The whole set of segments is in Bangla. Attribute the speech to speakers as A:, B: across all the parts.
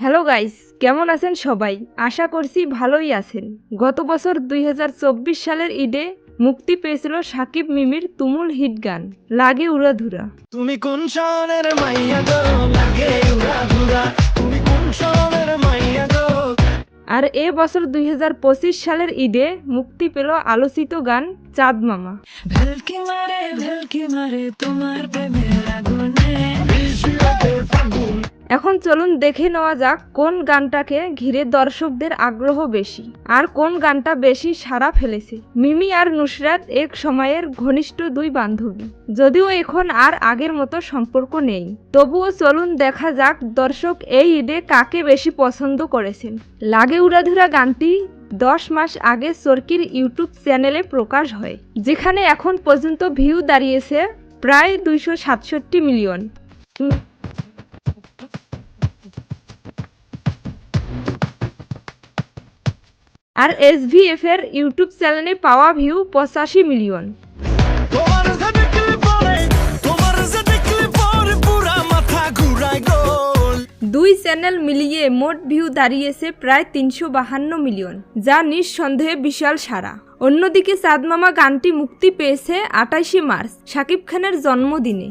A: হ্যালো গাইস কেমন আছেন সবাই? আশা করছি ভালোই আছেন। গত বছর দুই হাজার চব্বিশ সালের ঈদে মুক্তি পেয়েছিল সাকিব মিমির তুমুল হিট গান, লাগে উড়াধুরা
B: তুমি কোন শহরের মাইয়া গো, লাগে উড়াধুরা তুমি কোন শহর
A: আর এ বছর দুই হাজার পঁচিশ সালের ঈদে মুক্তি পেল আলোচিত গান চাঁদ মামা।
C: ভেলকি মারে ভেলকি মারে, তোমার প্রেমের আগুনে।
A: এখন চলুন দেখে নেওয়া যাক কোন গানটাকে ঘিরে দর্শকদের আগ্রহ বেশি আর কোন গানটা বেশি সাড়া ফেলেছে। মিমি আর নুসরাত এক সময়ের ঘনিষ্ঠ দুই বান্ধবী। যদিও এখন আর আগের মতো সম্পর্ক নেই। তবুও চলুন দেখা যাক দর্শক এই ঈদে কাকে বেশি পছন্দ করেছেন। লাগে উড়াধুরা গানটি দশ মাস আগে চরকির ইউটিউব চ্যানেলে প্রকাশ হয়, যেখানে এখন পর্যন্ত ভিউ দাঁড়িয়েছে প্রায় দুইশো সাতষট্টি মিলিয়ন। আর এসভিএফ এর ইউটিউব চ্যানেলে পাওয়া ভিউ পঁচাশি মিলিয়ন দুই চ্যানেল মিলিয়ে মোট ভিউ দাঁড়িয়েছে প্রায় তিনশো বাহান্ন মিলিয়ন যা নিঃসন্দেহে বিশাল সারা অন্যদিকে চাঁদমামা গানটি মুক্তি পেয়েছে আটাইশে মার্চ শাকিব খানের জন্মদিনে।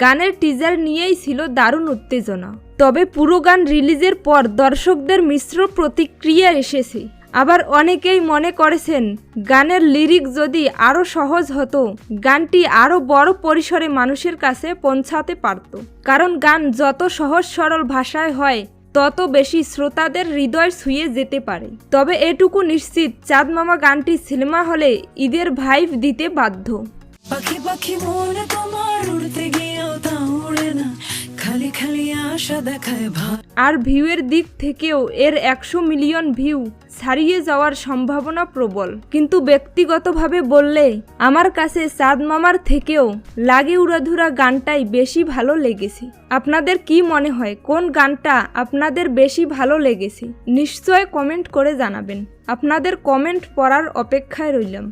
A: গানের টিজার নিয়েই ছিল দারুণ উত্তেজনা। তবে পুরো গান রিলিজের পর দর্শকদের মিশ্র প্রতিক্রিয়া এসেছে। আবার অনেকেই মনে করেছেন, গানের লিরিক যদি আরও সহজ হতো, গানটি আরও বড় পরিসরে মানুষের কাছে পৌঁছাতে পারত। কারণ গান যত সহজ সরল ভাষায় হয়, তত বেশি শ্রোতাদের হৃদয় ছুঁয়ে যেতে পারে। তবে এটুকু নিশ্চিত চাঁদ মামা গানটি সিনেমা হলে ঈদের ভাইভ দিতে বাধ্য।
C: পাখি পাখি মনে তোমার উড়তে গিয়েও তা উড়ে না। খালি খালি আশা দেখায় ভার
A: আর ভিউয়ের দিক থেকেও এর একশো মিলিয়ন ভিউ ছাড়িয়ে যাওয়ার সম্ভাবনা প্রবল। কিন্তু ব্যক্তিগতভাবে বললে, আমার কাছে চাঁদ মামার থেকেও লাগে উড়াধুরা গানটাই বেশি ভালো লেগেছে। আপনাদের কি মনে হয়, কোন গানটা আপনাদের বেশি ভালো লেগেছে? নিশ্চয় কমেন্ট করে জানাবেন। আপনাদের কমেন্ট পড়ার অপেক্ষায় রইলাম।